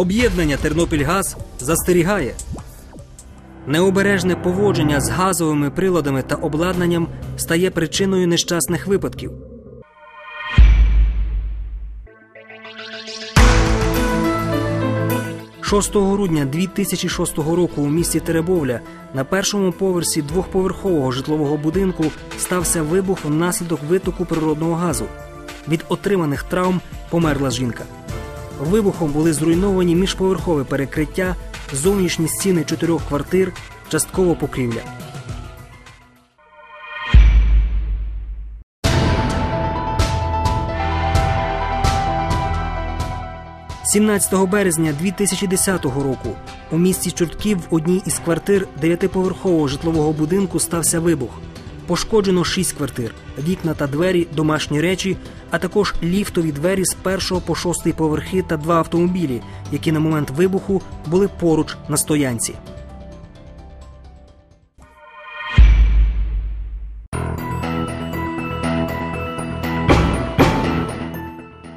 Об'єднання Тернопільгаз застерігає. Необережне поводження з газовими приладами та обладнанням стає причиною нещасних випадків. «6 грудня 2006 року у місті Теребовля на першому поверсі двохповерхового житлового будинку стався вибух внаслідок витоку природного газу. Від отриманих травм померла жінка. Вибухом були зруйновані міжповерхове перекриття, зовнішні стіни чотирьох квартир, частково покрівля. – 17 березня 2010 року у місті Чортків в одній із квартир дев'ятиповерхового житлового будинку стався вибух. Пошкоджено шість квартир, вікна та двері, домашні речі, а також ліфтові двері з першого по шостий поверхи та два автомобілі, які на момент вибуху були поруч на стоянці.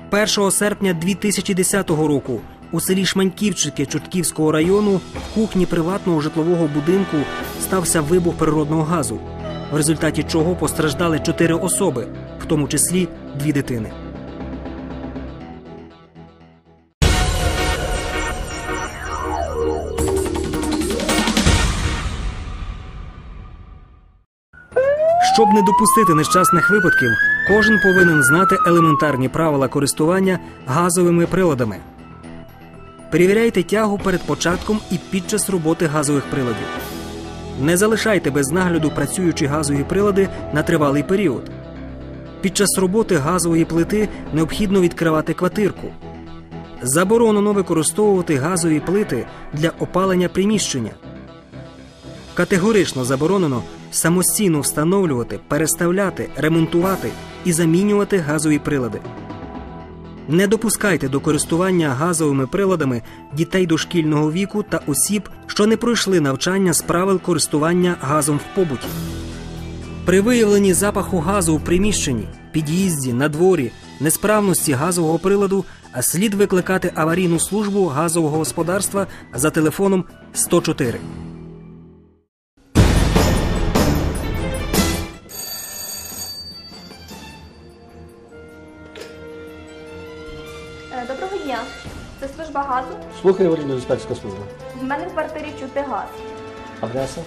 Першого серпня 2010 року у селі Шманьківчики Чортківського району в кухні приватного житлового будинку стався вибух природного газу, в результаті чого постраждали чотири особи, в тому числі дві дитини. Щоб не допустити нещасних випадків, кожен повинен знати елементарні правила користування газовими приладами. Перевіряйте тягу перед початком і під час роботи газових приладів. Не залишайте без нагляду працюючі газові прилади на тривалий період. Під час роботи газової плити необхідно відкривати квартирку. Заборонено використовувати газові плити для опалення приміщення. Категорично заборонено самостійно встановлювати, переставляти, ремонтувати і замінювати газові прилади. Не допускайте до користування газовими приладами дітей дошкільного віку та осіб, що не пройшли навчання з правил користування газом в побуті. При виявленні запаху газу у приміщенні, під'їзді, на дворі, несправності газового приладу, слід викликати аварійну службу газового господарства за телефоном 104. Доброго дня. Це служба газу. Слухай, аварійна диспетчерська служба. В мене в квартирі чути газ. Адреса?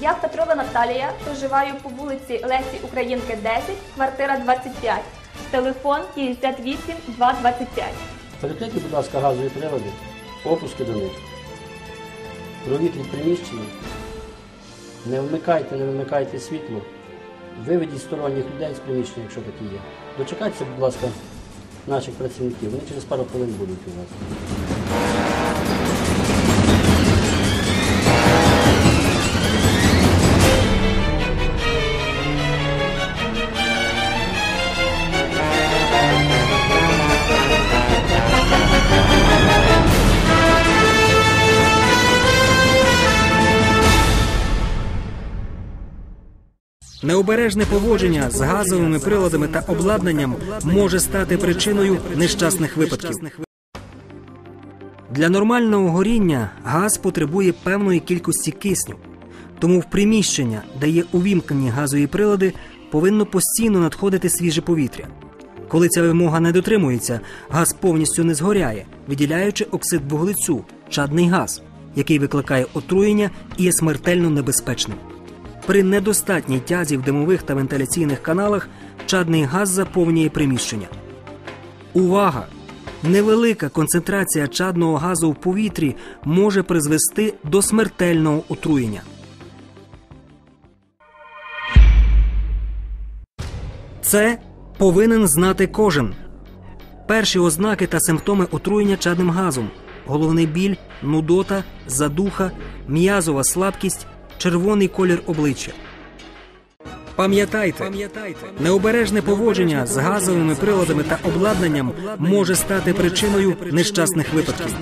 Я Петрова Наталія, проживаю по вулиці Лесі Українки 10, квартира 25. Телефон 58 225. Перекрийте, будь ласка, газові прилади, опуски до них. Провітріть приміщення. Не вмикайте, не вимикайте світло. Виведіть сторонніх людей з приміщення, якщо такі є. Дочекайтеся, будь ласка, наших працівників. Вони через пару хвилин будуть у вас. Необережне поводження з газовими приладами та обладнанням може стати причиною нещасних випадків. Для нормального горіння газ потребує певної кількості кисню. Тому в приміщення, де є увімкнені газові прилади, повинно постійно надходити свіже повітря. Коли ця вимога не дотримується, газ повністю не згоряє, виділяючи оксид вуглецю, чадний газ, який викликає отруєння і є смертельно небезпечним. При недостатній тязі в димових та вентиляційних каналах чадний газ заповнює приміщення. Увага! Невелика концентрація чадного газу в повітрі може призвести до смертельного отруєння. Це повинен знати кожен. Перші ознаки та симптоми отруєння чадним газом: головний біль, нудота, задуха, м'язова слабкість, червоний колір обличчя. Пам'ятайте, необережне поводження з газовими приладами та обладнанням може стати причиною нещасних випадків.